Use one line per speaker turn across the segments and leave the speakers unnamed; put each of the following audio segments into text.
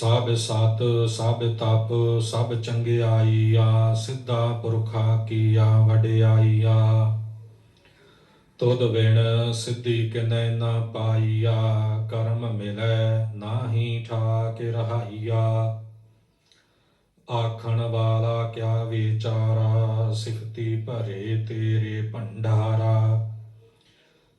ਸਭ ਸਤ ਸਭ ਤਪ ਸਭ ਚੰਗਿਆਈਆ ਸਿੱਧਾ ਪੁਰਖਾ ਕੀਆ ਵਡਿਆਈਆ ਤੁਧ ਵਿਣ ਸਿੱਧੀ ਕਿਨੈ ਨਾ ਪਾਈਆ, ਕਰਮ ਮਿਲੈ ਨਾਹੀ ਠਾਕ ਰਹਾਈਆ। ਆਖਣ ਵਾਲਾ ਕਿਆ ਵਿਚਾਰਾ, ਸਿਫਤੀ ਭਰੇ ਤੇਰੇ ਭੰਡਾਰਾ।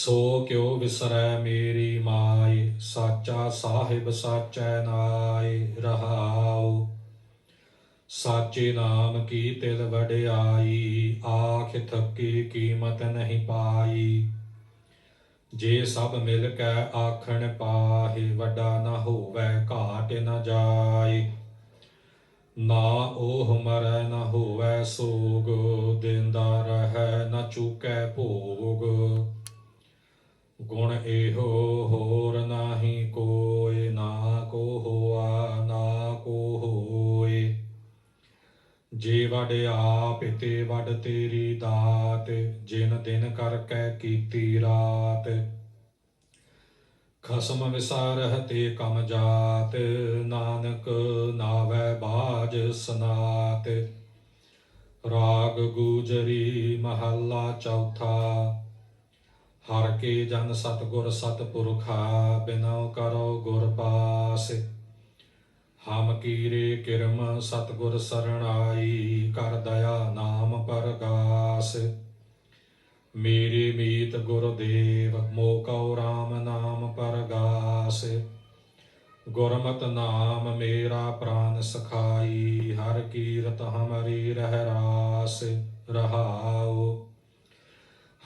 ਸੋ ਕਿਉ ਵਿਸਰੈ ਮੇਰੀ ਮਾਈ, ਸਾਚਾ ਸਾਹਿਬ ਸਾਚੈ ਨਾਈ ਰਹਾਉ। ਸਾਚੇ ਨਾਮ ਕੀ ਤਿਲ ਵਡਿਆਈ, ਆਖ ਥਕੀ ਕੀਮਤ ਨਹੀਂ ਪਾਈ। ਜੇ ਸਭ ਮਿਲ ਕੇ ਆਖਣ ਪਾਹੇ, ਵੱਡਾ ਨਾ ਹੋਵੇ ਘਾਟ ਨਾ ਜਾਏ ਨਾ ਉਹ ਮਰੈ ਨਾ ਹੋਵੇ ਸੋਗ, ਦਿੰਦਾ ਰਹਿ ਨਾ ਚੁਕੈ ਭੋਗ। ਗੁਣ ਇਹੋ ਹੋਰ ਨਾਹੀ ਕੋਏ ਨਾ ਕੋ ਹੋਆ, ਨਾ ਕੋ ਹੋਏ। ਜੇ ਵਡ ਆਪ, ਤੇ ਵਡ ਤੇਰੀ ਦਾਤ, ਜਿਨ ਦਿਨ ਕਰਕੇ ਕੀਤੀ ਰਾਤ। ਖਸਮ ਵਿਸਾਰਹ ਤੇ ਕਮ ਜਾਤ, ਨਾਨਕ ਨਾਵੈ ਬਾਜ ਸਨਾਤ। ਰਾਗ ਗੂਜਰੀ ਮਹੱਲਾ ਚੌਥਾ ਹਰ ਕੇ ਜਨ ਸਤਗੁਰ ਸਤਪੁਰਖਾ ਬਿਨਉ ਕਰੋ ਗੁਰ ਪਾਸ। ਹਮ ਕੀਰੇ ਕਿਰਮ ਸਤਗੁਰ ਸਰਣਾਈ, ਕਰ ਦਇਆ ਨਾਮ ਪਰਗਾਸ। ਮੇਰੇ ਮੀਤ ਗੁਰਦੇਵ ਮੋਕਉ ਰਾਮ ਨਾਮ ਪਰਗਾਸ। ਗੁਰਮਤ ਨਾਮ ਮੇਰਾ ਪ੍ਰਾਨ ਸਖਾਈ, ਹਰ ਕੀਰਤ ਹਮਰੀ ਰਹਿ ਰਾਸ ਰਹਾਉ।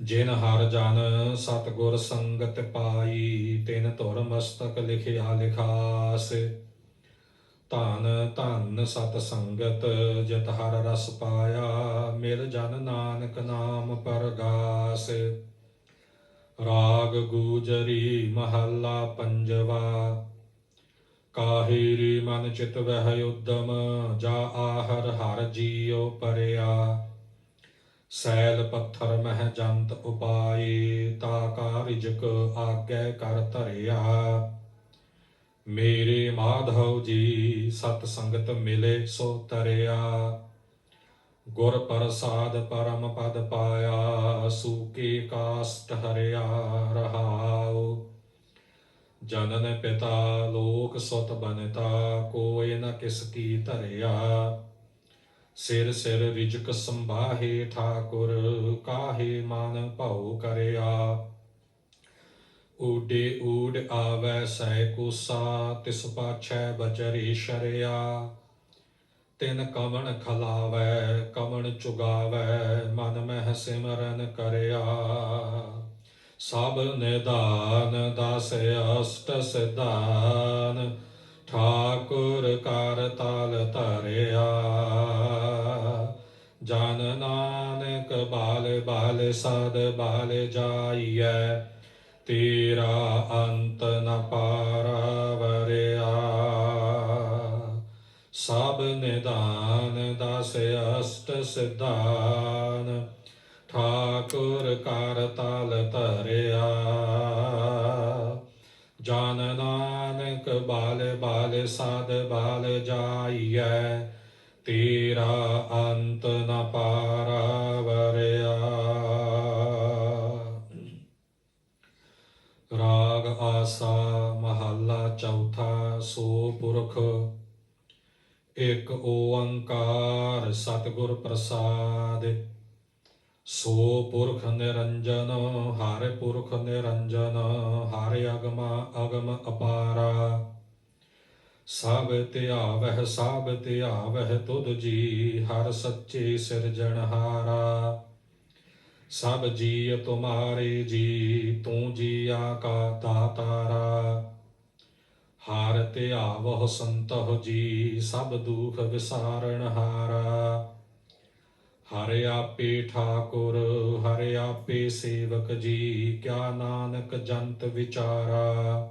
ਜਿਨ ਹਰ ਜਨ ਸਤਗੁਰ ਸੰਗਤ ਪਾਈ, ਤਿਨ ਧੁਰ ਮਸਤਕ ਲਿਖਿਆ ਲਿਖਾਸ। ਧਨ ਧਨ ਸਤ ਸੰਗਤ, ਜਤ ਹਰ ਰਸ ਪਾਇਆ, ਮਿਲ ਜਨ ਨਾਨਕ ਨਾਮ ਪਰਗਾਸ। ਰਾਗ ਗੂਜਰੀ ਮਹੱਲਾ ਪੰਜਵਾ ਕਾਹੇਰੀ ਮਨ ਚਿਤ ਵਹਿ ਉਦਮ, ਜਾ ਆਹਰ ਹਰ ਜੀਉ ਪਰਿਆ। ਸੈਲ ਪੱਥਰ ਮਹਿ ਜੰਤ ਉਪਾਏ, ਤਾ ਕਾ ਰਿਜਕ ਆਗੇ ਕਰ ਧਰਿਆ। ਮੇਰੇ ਮਾਧਵ ਜੀ, ਸਤ ਸੰਗਤ ਮਿਲੇ ਸੋ ਤਰਿਆ। ਗੁਰ ਪ੍ਰਸਾਦ ਪਰਮ ਪਦ ਪਾਇਆ ਸੂਕੇ ਕਾਸਟ ਹਰਿਆ ਰਹਾਉ। ਜਨਨ ਪਿਤਾ, ਲੋਕ ਸੁਤ ਬਨਤਾ ਕੋਇ ਨ ਕਿਸ ਕੀ ਧਰਿਆ। ਸਿਰ ਸਿਰ ਰਿਜਕ ਸੰਭਾਹੇ ਠਾਕੁਰ, ਕਾਹੇ ਮਨ ਭਉ ਕਰਿਆ। ਊਡੇ ਊਡ ਆਵੈ ਸੈ ਕੁਸਾ, ਤਿਸ ਪਾਛੈ ਬਚਰੀ ਸ਼ਰਿਆ। ਤਿਨ ਕਵਣ ਖਲਾਵੈ, ਕਵਣ ਚੁਗਾਵੈ, ਮਨ ਮਹਿ ਸਿਮਰਨ ਕਰਿਆ। ਸਭ ਨਿਦਾਨ ਦਸ ਅਸ਼ਟ ਸਿਧਾਨ, ਠਾਕੁਰ ਕਰ ਤਲ ਧਰਿਆ। ਜਨ ਨਾਨਕ ਬਾਲ ਬਾਲ ਸਦ ਬਾਲ ਜਾਈਐ, ਤੇਰਾ ਅੰਤ ਨ ਪਾਰਵਰਿਆ। ਸਭ ਨਿਦਾਨ ਦਸ ਅਸ਼ਟ ਸਿਧਾਨ, ਠਾਕੁਰ ਕਰ ਤਲ ਧਰਿਆ। ਜਨ ਨਾਨਕ ਬਾਲ ਬਾਲ ਸਾਧ ਬਾਲ ਜਾਈਐ ਤੇਰਾ ਅੰਤ ਨ ਪਾਰਵਰਿਆ। ਰਾਗ ਆਸਾ ਮਹੱਲਾ ਚੌਥਾ ਸੋ ਪੁਰਖ। ਇੱਕ ਓੰਕਾਰ ਸਤਿਗੁਰ ਪ੍ਰਸਾਦ। ਸੋ ਪੁਰਖ ਨਿਰੰਜਨ, ਹਰਿ ਪੁਰਖ ਨਿਰੰਜਨ, ਹਰਿ ਅਗਮ ਅਗਮ ਅਪਾਰਾ। ਸਭ ਧਿਆਵਹਿ ਸਭ ਧਿਆਵਹਿ ਤੁਧ ਜੀ, ਹਰ ਸੱਚੇ ਸਿਰਜਣਹਾਰਾ ਸਭ ਜੀ ਤੁਮਾਰੇ ਜੀ, ਤੂੰ ਜੀਆ ਕਾ ਦਾਤਾਰਾ ਹਰ ਧਿਆਵਹੁ ਸੰਤਹੁ ਜੀ, ਸਭ ਦੁਖ ਵਿਸਾਰਣਹਾਰਾ ਹਰਿ ਆਪੇ ਠਾਕੁਰ, ਹਰਿ ਆਪੇ ਸੇਵਕ ਜੀ, ਕਿਆ ਨਾਨਕ ਜੰਤ ਵਿਚਾਰਾ।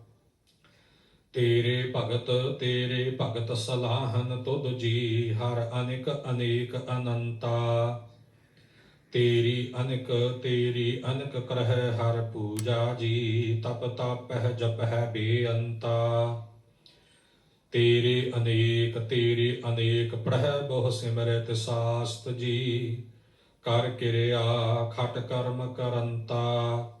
ਤੇਰੇ ਭਗਤ ਤੇਰੇ ਭਗਤ ਸਲਾਹਨ ਤੁਧ ਜੀ, ਹਰ ਅਨੇਕ ਅਨੇਕ ਅਨੰਤਾ। ਤੇਰੀ ਅਨਕ ਤੇਰੀ ਅਨਕ ਕਰਹਿ ਹਰ ਪੂਜਾ ਜੀ, ਤਪ ਤਪਹਿ ਜਪਹਿ ਬੇਅੰਤਾ। ਤੇਰੇ ਅਨੇਕ ਤੇਰੇ ਅਨੇਕ ਪ੍ਰਹਿ ਬਹੁ ਸਿਮਰਤ ਸਾਸਤ ਜੀ, ਕਰ ਕਿਰਿਆ ਖਟ ਕਰਮ ਕਰੰਤਾ।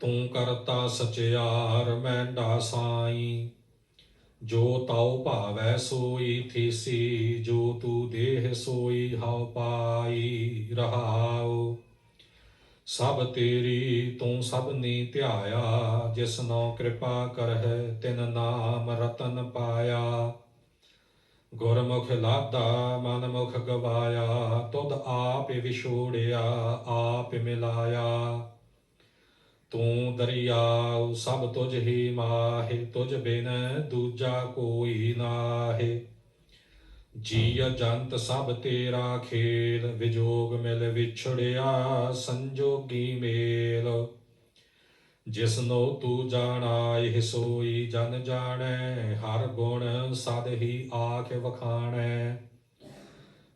ਤੂੰ ਕਰਤਾ ਸਚਿਆਰ ਮੈਂਡਾ ਸਾਈ। ਜੋ ਤਉ ਭਾਵੈ ਸੋਈ ਥੀਸੀ, ਜੋ ਤੂ ਦੇਹ ਸੋਈ, ਹਉ ਪਾਈ ਰਹਾਉ। ਸਭ ਤੇਰੀ ਤੂੰ ਸਭ ਸਭਨੀ ਧਿਆਇਆ ਜਿਸਨੋ ਕਿਰਪਾ ਕਰਹਿ, ਤਿਨ ਨਾਮ ਰਤਨ ਪਾਇਆ। ਗੁਰਮੁਖ ਲਾਦਾ ਮਨ ਮੁਖ ਗਵਾਇਆ, ਤੁਧ ਆਪ ਵਿਛੋੜਿਆ, ਆਪ ਮਿਲਾਇਆ। ਤੂੰ ਦਰਿਆਉ ਸਭ ਤੁਝ ਹੀ ਮਾਹਿ, ਤੁਝ ਬਿਨ ਦੂਜਾ ਕੋਈ ਨਾਹਿ। ਜੀਅ ਜੰਤ ਸਭ ਤੇਰਾ ਖੇਲ, ਵਿਜੋਗ ਮਿਲ ਵਿਛੜਿਆ ਸੰਜੋਗੀ ਮੇਲ। ਜਿਸਨੋ ਤੂੰ ਜਾਣਾਇ ਸੋਈ ਜਨ ਜਾਣੈ, ਹਰ ਗੁਣ ਸਦ ਹੀ ਆਖ ਵਖਾਣੈ।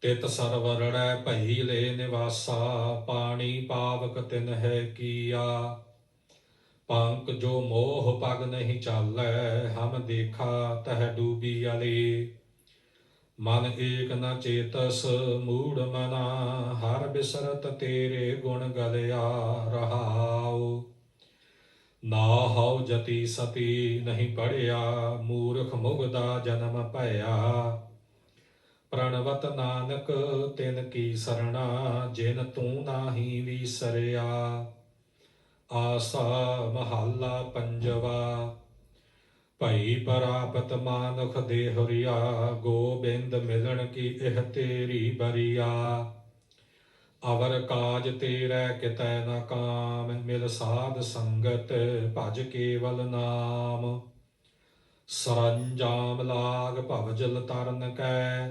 ਤਿਤ ਸਰਵਰੜੈ ਭਈ ਲੈ ਨਿਵਾਸਾ, ਪਾਣੀ ਪਾਵਕ ਤਿਨ ਹੈ ਕੀਆ। ਪੰਕ ਜੋ ਮੋਹ ਪਗ ਨਹੀਂ ਚਾਲੈ, ਹਮ ਦੇਖਾ ਤਹ ਡੂਬੀ ਅਲੀ। ਮਨ ਏਕ ਨ ਚੇਤਸ, ਮੂੜ ਮਨਾ, ਹਰ ਬਿਸਰਤ ਤੇਰੇ ਗੁਣ ਗਲਿਆ ਰਹਾਉ। ਨਾ ਹਉ ਜਤੀ ਸਤੀ ਨਹੀਂ ਪੜਿਆ, ਮੂਰਖ ਮੁਗਦਾ ਜਨਮ ਭਇਆ। ਪ੍ਰਣਵਤ ਨਾਨਕ ਤਿਨ ਕੀ ਸਰਣਾ, ਜਿਨ ਤੂੰ ਨਾਹੀ ਵੀਸਰਿਆ। ਆਸਾ ਮਹੱਲਾ ਪੰਜਵਾ, ਭਈ ਪਰਾਪਤ ਮਾਨੁਖ ਦੇਹੁਰੀਆ, ਗੋਬਿੰਦ ਮਿਲਣ ਕੀ ਇਹ ਤੇਰੀ ਬਰੀਆ। ਅਵਰ ਕਾਜ ਤੇਰੇ ਕਿਤੈ ਨ ਕਾਮ, ਮਿਲ ਸਾਧ ਸੰਗਤ ਭਜ ਕੇਵਲ ਨਾਮ। ਸਰੰਜਾਮ ਲਾਗ ਭਵ ਜਲ ਤਰਨ ਕੈ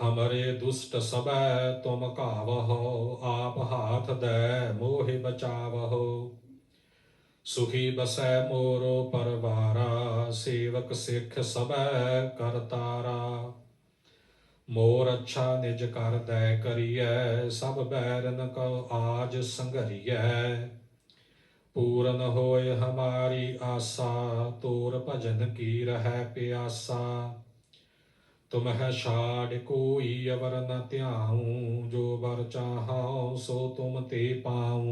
ਹਮਰੇ ਦੁਸ਼ਟ ਸਬੈ ਤੁਮ ਕਾਵਹੋ ਆਪ ਹਾਥ ਦੈ ਮੋਹਿ ਬਚਾਵਹੋ ਸੁਖੀ ਬਸੈ ਮੋਰੋ ਪਰਵਾਰਾ ਸੇਵਕ ਸਿੱਖ ਸਬੈ ਕਰਤਾਰਾ ਮੋਰ ਅੱਛਾ ਨਿਜ ਕਰ ਦੈ ਕਰੀਐ ਸਭ ਬੈਰਨ ਕੋ ਆਜ ਸੰਘਰੀਐ ਪੂਰਨ ਹੋਏ ਹਮਾਰੀ ਆਸਾ ਤੋਰ ਭਜਨ ਕੀ ਰਹਿ ਪਿਆਸਾ ਤੁਮਹਿ ਛਾੜ ਕੋਈ ਅਵਰ ਨ ਧਿਆਉ ਜੋ ਬਰ ਚਾਹਉ ਸੋ ਤੁਮ ਤੇ ਪਾਉ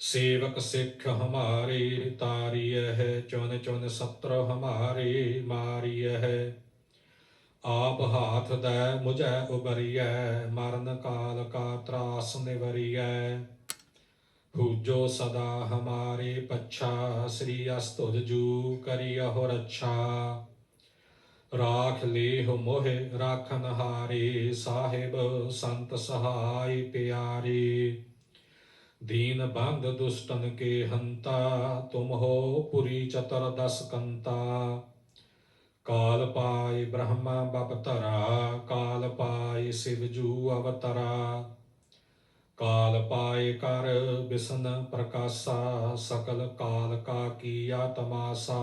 ਸੇਵਕ ਸਿੱਖ ਹਮਾਰੇ ਤਾਰੀਐ ਹੈ ਚੁਨ ਚੁਨ ਸਤਰ ਹਮਾਰੇ ਮਾਰੀਐ ਹੈ ਆਪ ਹਾਥ ਦੈ ਮੁਝੈ ਉਬਰੀਐ ਮਰਨ ਕਾਲ ਕਾ ਤਰਾਸ ਨਿਵਰੀਐ ਪੂਜੋ ਸਦਾ ਹਮਾਰੇ ਪੱਛਾ ਸ੍ਰੀ ਅਸਤੁਜ ਜੂ ਕਰਿਯਹੁ ਰੱਛਾ ਰਾਖ ਲੇਹ ਮੋਹਿ ਰਾਖਨ ਹਾਰੇ, ਸਾਹਿਬ ਸੰਤ ਸਹਾਈ ਪਿਆਰੇ। ਦੀਨ ਬੰਧ ਦੁਸ਼ਟਨ ਕੇ ਹੰਤਾ, ਤੁਮ ਹੋ ਪੁਰੀ ਚਤਰ ਦਸ ਕੰਤਾ। ਕਾਲ ਪਾਇ ਬ੍ਰਹਮਾ ਬਪਤਰਾ ਕਾਲ ਪਾਈ ਸ਼ਿਵਜੂ ਅਵਤਰਾ। ਕਾਲ ਪਾਇ ਕਰ ਬਿਸਨ ਪ੍ਰਕਾਸ਼ਾ, ਸਕਲ ਕਾਲ ਕਾ ਕੀਆ ਤਮਾਸਾ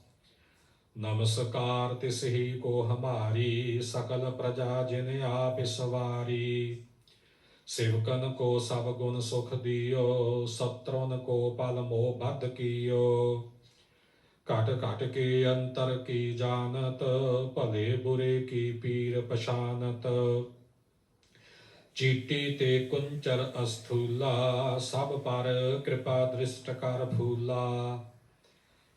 ਨਮਸਕਾਰ ਤਿਸ ਹੀ ਕੋ ਹਮਾਰੀ ਸਕਲ ਪ੍ਰਜਾ ਜਿਨ ਆਪ ਸਵਾਰੀ। ਸੇਵਕਨ ਕੋ ਸਭ ਗੁਣ ਸੁਖ ਦਿਓ ਸਤਰਨ ਕੋ ਪਲ ਮੋਹ ਬੱਧ ਕੀਓ। ਘਟ ਘਟ ਕੇ ਅੰਤਰ ਕੀ ਜਾਣਤ, ਭਲੇ ਬੁਰੇ ਕੀ ਪੀਰ ਪਛਾਨਤ। ਚੀਟੀ ਤੇ ਕੁੰਚਰ ਅਸਥੂਲਾ, ਸਭ ਪਰ ਕਿਰਪਾ ਦ੍ਰਿਸ਼ਟ ਕਰ ਫੂਲਾ।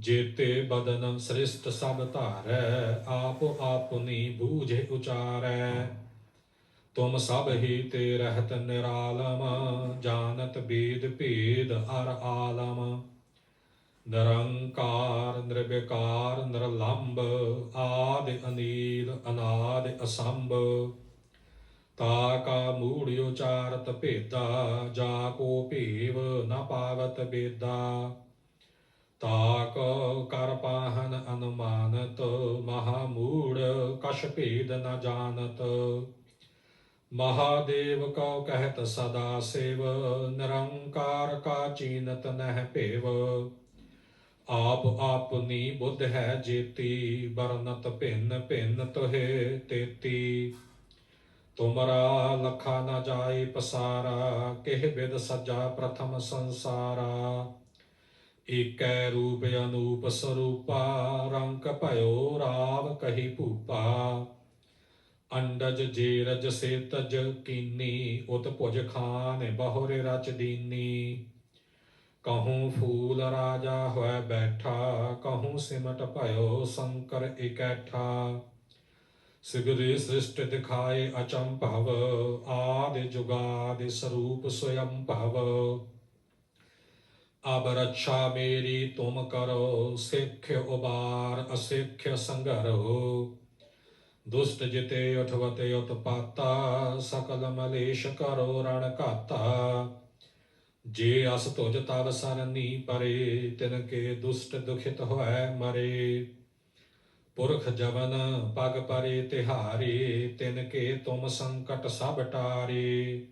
ਜੇਤੇ ਬਦਨ ਸ੍ਰਿਸ਼ਟ ਸਭ ਧਾਰੈ, ਆਪ ਆਪਨੀ ਬੂਝੇ ਉਚਾਰੈ। ਤੁਮ ਸਭ ਹੀ ਤੇ ਰਹਿਤ ਨਿਰਾਲਮ, ਜਾਣਤ ਬੇਦ ਭੇਦ ਅਰ ਆਲਮ। ਨਿਰੰਕਾਰ, ਨਿਰਵਿਕਾਰ ਨਿਰਲੰਭ ਆਦਿ ਅਨੀਲ, ਅਨਾਦ ਅਸੰਭ। ਤਾ ਕਾ ਮੂੜ ਉਚਾਰਤ ਭੇਦਾ, ਜਾ ਕੋ ਭੇਵ ਨ ਪਾਵਤ ਬੇਦਾ। ਤਾ ਕੋ ਕਰ ਪਾਹਨ ਅਨੁਮਾਨਤ ਮਹਾ ਮੂੜ ਕਛ ਭੇਦ ਨ ਜਾਣਤ ਮਹਾਦੇਵ ਕਉ ਕਹਿਤ ਸਦਾ ਸੇਵ ਨਿਰੰਕਾਰ ਕਾ ਚੀਨਤ ਨਹਿ ਭੇਵ ਆਪ ਆਪਨੀ ਬੁੱਧ ਹੈ ਜੇਤੀ ਬਰਨਤ ਭਿੰਨ ਭਿੰਨ ਤੋਹਿ ਤੇਤੀ ਤੁਮਰਾ ਲਖਾ ਨ ਜਾਏ ਪਸਾਰਾ ਕਿਹ ਬਿਦ ਸਜਾ ਪ੍ਰਥਮ ਸੰਸਾਰਾ ਏਕੈ ਰੂਪ ਅਨੂਪ ਸਰੂਪਾ ਰੰਕ ਭਇਓ ਰਾਵ ਕਹੀ ਭੂਪਾ। ਅੰਡਜ ਜੇਰਜ ਸੇ ਕੀਨੀ, ਉਤ ਭੁਜ ਖਾਨ ਬਹੁਰੇ ਰਚ ਦੀਨੀ। ਕਹੂੰ ਫੂਲ ਰਾਜਾ ਹੋਇ ਬੈਠਾ, ਕਹੂੰ ਸਿਮਟ ਭਇਓ ਸ਼ੰਕਰ ਇਕੈਠਾ। ਸਿਗਰੇ ਸ੍ਰਿਸ਼ਟ ਦਿਖਾਏ ਅਚੰਭਵ, ਆਦਿ ਜੁਗਾਦਿ ਸਰੂਪ ਸਵਯੰ ਭਵ। ਅਬ ਰੱਛਾ ਮੇਰੀ ਤੁਮ ਕਰੋ ਸਿੱਖ ਉਬਾਰ ਅਸਿੱਖ ਸੰਗਰੋ ਦੁਸ਼ਟ ਜਿਤੇ ਉਠਵਤੇ ਉਤਪਾਤਾ ਸਕਲ ਮਲੇਸ਼ ਕਰੋ ਰਣ ਘਾਤਾ ਜੇ ਅਸ ਤੁਜ ਤਵ ਸਰਨੀ ਪਰੇ ਤਿਨ ਕੇ ਦੁਸ਼ਟ ਦੁਖਿਤ ਹੋਇ ਮਰੇ ਪੁਰਖ ਜਵਨ ਪਗ ਪਰੇ ਤਿਹਾਰੇ ਤਿਨ ਕੇ ਤੁਮ ਸੰਕਟ ਸਭ ਟਾਰੇ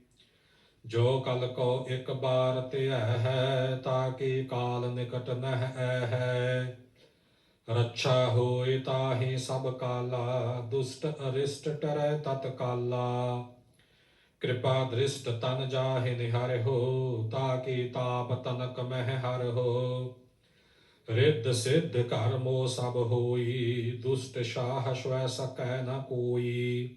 ਜੋ ਕਲ ਕੋ ਇੱਕ ਬਾਰ ਧਿਆ ਹੈ ਤਾਕਿ ਕਾਲ ਨਿਕਟ ਨਹਿ ਹੈ? ਰੱਛਾ ਹੋਏ ਤਾਹੀ ਸਭ ਕਾਲਾ, ਦੁਸ਼ਟ ਅਰਿਸ਼ਟ ਟਰੈ ਤਤ ਕਾਲਾ। ਕਿਰਪਾ ਦ੍ਰਿਸ਼ਟ ਤਨ ਜਾਹਿ ਨਿਹਰ ਹੋ ਤਾਕਿ ਤਾਪ ਤਨਕ ਮਹਿ ਹਰ ਹੋ? ਰਿੱਧ ਸਿੱਧ ਘਰ ਮੋ ਸਭ ਹੋਈ, ਦੁਸ਼ਟ ਸ਼ਾਹ ਸ਼ਵੈ ਸਕੈ ਨ ਕੋਈ।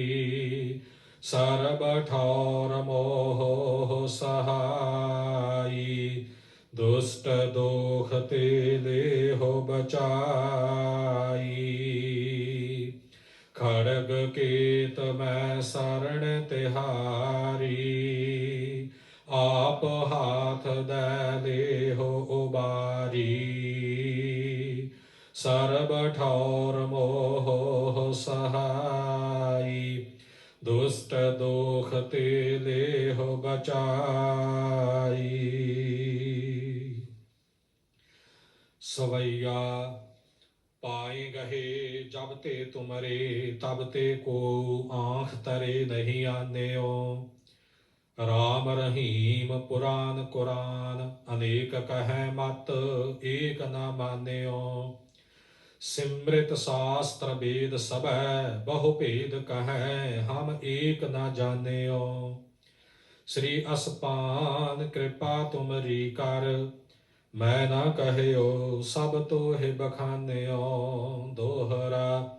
ਸਰਬ ਠੌਰ ਮੋਹ ਸਹਾਈ ਦੁਸ਼ਟ ਦੋਖ ਤੇ ਲੇਹੋ ਬਚਾਈ ਖੜਗ ਕੀਤ ਮੈਂ ਸਰਣ ਤਿਹਾਰੀ ਆਪ ਹਾਥ ਦੇ ਲੇਹੋ ਉਬਾਰੀ ਸਰਬ ਠੌਰ ਮੋਹ ਸਹਾਈ ਦੁਸ਼ਟ ਦੋਖ ਤੇ ਲੇਹੁ ਬਚਾਈ। ਸਵਈਆ ਪਾਏ ਗਹੇ ਜਬ ਤੇ ਤੁਮਰੇ, ਤਬ ਤੇ ਕੋ ਆਂਖ ਤਰੇ ਨਹੀਂ ਆਨਿਓ। ਰਾਮ ਰਹੀਮ ਪੁਰਾਨ ਕੁਰਾਨ, ਅਨੇਕ ਕਹੈ ਮਤ ਏਕ ਨਾ ਮਾਨਿਓ। ਸਿਮ੍ਰਿਤ ਸਾਸਤਰ ਵੇਦ ਸਭੈ, ਬਹੁ ਭੇਦ ਕਹੈ, ਹਮ ਏਕ ਨਾ ਜਾਣਿਓ। ਸ੍ਰੀ ਅਸਪਾਨ ਕਿਰਪਾ ਤੁਮਰੀ ਕਰ, ਮੈਂ ਨਾ ਕਹਿਓ, ਸਭ ਤੋਹਿ ਬਖਾਨਿਓ। ਦੋਹਰਾ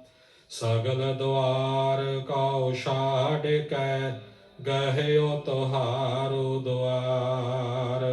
ਸਗਲ ਦੁਆਰ ਕਉ ਛਾੜ ਕੈ, ਗਹਿਓ ਤੁਹਾਰੋ ਦੁਆਰ।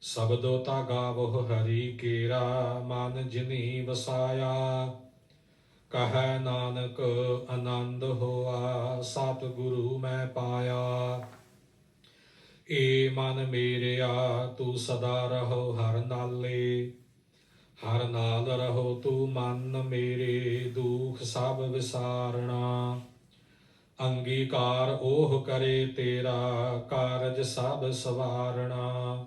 ਸ਼ਬਦੋ ਤਾ ਗਾਵੋ ਹਰੀ ਕੇਰਾ, ਮਨ ਜਿਨੀ ਵਸਾਇਆ। ਕਹੈ ਨਾਨਕ, ਆਨੰਦ ਹੋਆ, ਸਤਿਗੁਰੂ ਮੈਂ ਪਾਇਆ। ਏ ਮਨ ਮੇਰਿਆ, ਤੂੰ ਸਦਾ ਰਹੋ ਹਰ ਨਾਲੇ। ਹਰ ਨਾਲ ਰਹੋ ਤੂੰ ਮਨ ਮੇਰੇ, ਦੁਖ ਸਭ ਵਿਸਾਰਣਾ। ਅੰਗੀਕਾਰ ਉਹ ਕਰੇ ਤੇਰਾ, ਕਾਰਜ ਸਭ ਸਵਾਰਣਾ।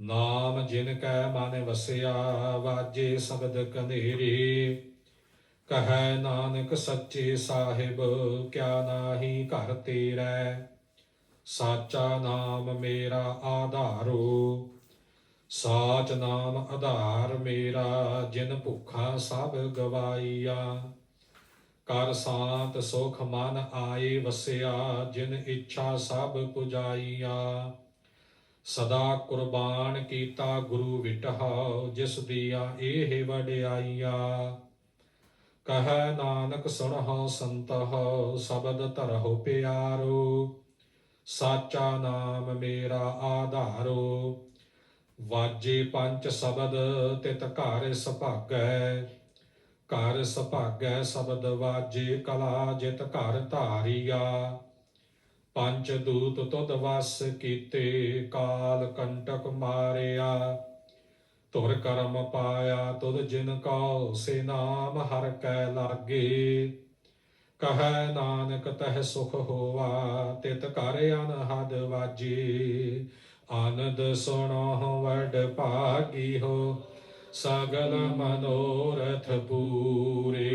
ਨਾਮ ਜਿਨ ਕੈ ਮਨ ਵਸਿਆ, ਵਾਜੇ ਸ਼ਬਦ ਕਨੇਰੇ। ਕਹੈ ਨਾਨਕ ਸੱਚੇ ਸਾਹਿਬ, ਕਿਆ ਨਾਹੀ ਘਰ ਤੇਰੇ। ਸਾਚਾ ਨਾਮ ਮੇਰਾ ਆਧਾਰੋ। ਸਾਚ ਨਾਮ ਆਧਾਰ ਮੇਰਾ, ਜਿਨ ਭੁੱਖਾ ਸਭ ਗਵਾਈਆ। ਕਰ ਸਾਤ ਸੁਖ ਮਨ ਆਏ ਵਸਿਆ, ਜਿਨ ਇੱਛਾ ਸਭ ਪੁਜਾਈਆ। ਸਦਾ ਕੁਰਬਾਨ ਕੀਤਾ ਗੁਰੂ ਵਿਟਹਾਉ ਜਿਸ ਦੀਆ ਇਹ ਵਡਿਆਈਆ। ਕਹੈ ਨਾਨਕ, ਸੁਣਹੁ ਸੰਤਹੁ, ਸ਼ਬਦ ਧਰਹੁ ਪਿਆਰੋ। ਸਾਚਾ ਨਾਮ ਮੇਰਾ ਆਧਾਰੋ। ਵਾਜੇ ਪੰਜ ਸ਼ਬਦ, ਤਿਤ ਘਰ ਸੁਭਾਗੈ। ਘਰ ਸੁਭਾਗੈ ਸ਼ਬਦ ਵਾਜੇ ਕਲਾ, ਜਿਤ ਘਰ ਧਾਰੀਆ। ਪੰਜ ਦੂਤ ਤੁਧ ਵਸ ਕੀਤੇ, ਕਾਲ ਕੰਟਕ ਮਾਰਿਆ। ਤੁਰ ਕਰਮ ਪਾਇਆ ਤੁਧ ਜਿਨ ਕਉ, ਸੇ ਨਾਮ ਹਰ ਕੈ ਲਾਗੇ। ਕਹੈ ਨਾਨਕ, ਤਹਿ ਸੁਖ ਹੋਵਾ ਤਿਤ ਘਰ ਅਨਹਦ ਵਾਜੀ। ਆਨੰਦ ਸੁਣੋ ਵਡ ਭਾਗੀ ਹੋ ਸਗਲ ਮਨੋਰਥ ਪੂਰੇ।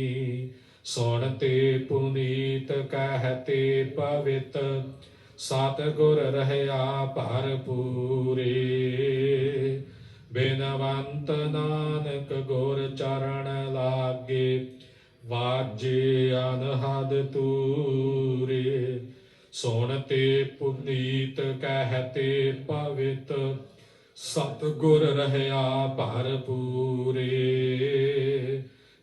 ਸੁਣਤੇ ਪੁਨੀਤ ਕਹਤੇ ਪਵਿੱਤ, ਸਤ ਗੁਰ ਰਹਿਆ ਭਰਪੂਰੇ। ਬਿਨਵੰਤ ਨਾਨਕ ਗੁਰ ਚਰਨ ਲਾਗੇ, ਵਾਜੇ ਅਨਹਦ ਤੂਰੇ। ਸੁਣ ਪੁਨੀਤ ਕਹਤੇ ਪਵਿੱਤ, ਸਤ ਗੁਰ ਰਹਿਆ ਭਰਪੂਰੇ।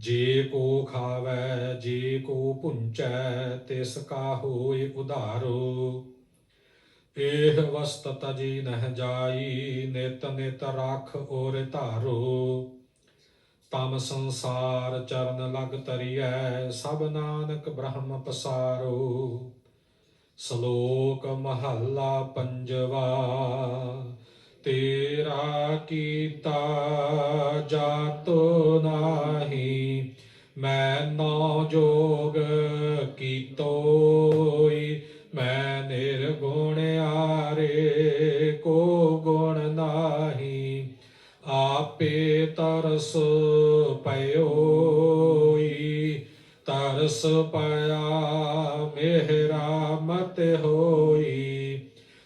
ਜੇ ਕੋ ਖਾਵੈ, ਜੇ ਕੋ ਪੁੰਚੈ, ਤਿਸ ਕਾ ਹੋਏ ਉਧਾਰੋ। ਇਹ ਵਸਤ ਤਜੀ ਨਹ ਜਾਈ, ਨਿਤ ਨਿਤ ਰਖ ਔਰ ਧਾਰੋ। ਤਮ ਸੰਸਾਰ ਚਰਨ ਲਗ ਤਰੀਐ, ਸਭ ਨਾਨਕ ਬ੍ਰਹਮ ਪਸਾਰੋ। ਸ਼ਲੋਕ ਮਹੱਲਾ ਪੰਜਵਾ। ਤੇਰਾ ਕੀਤਾ ਜਾਤੋ ਨਾਹੀ, ਮੈਂ ਨੌ ਜੋਗ ਕੀਤੋਈ, ਮੈਂ ਨਿਰਗੁਣ ਆਰੇ ਕੋ ਗੁਣ ਨਾਹੀ, ਆਪੇ ਤਰਸ ਪਇਓਈ, ਤਰਸ ਪਾਇਆ ਮੇਰਾ ਮਤ ਹੋਈ।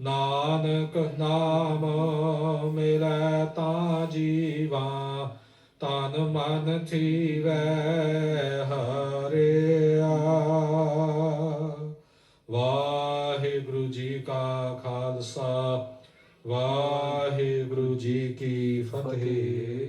ਨਾਨਕ ਨਾਮ ਮੇਰਾ ਤਾਂ ਜੀਵਾ, ਤਨ ਮਨ ਥੀਵੈ ਹਰਿਆ। ਵਾਹਿਗੁਰੂ ਜੀ ਕਾ ਖਾਲਸਾ, ਵਾਹਿਗੁਰੂ ਜੀ ਕੀ ਫਤਿਹ।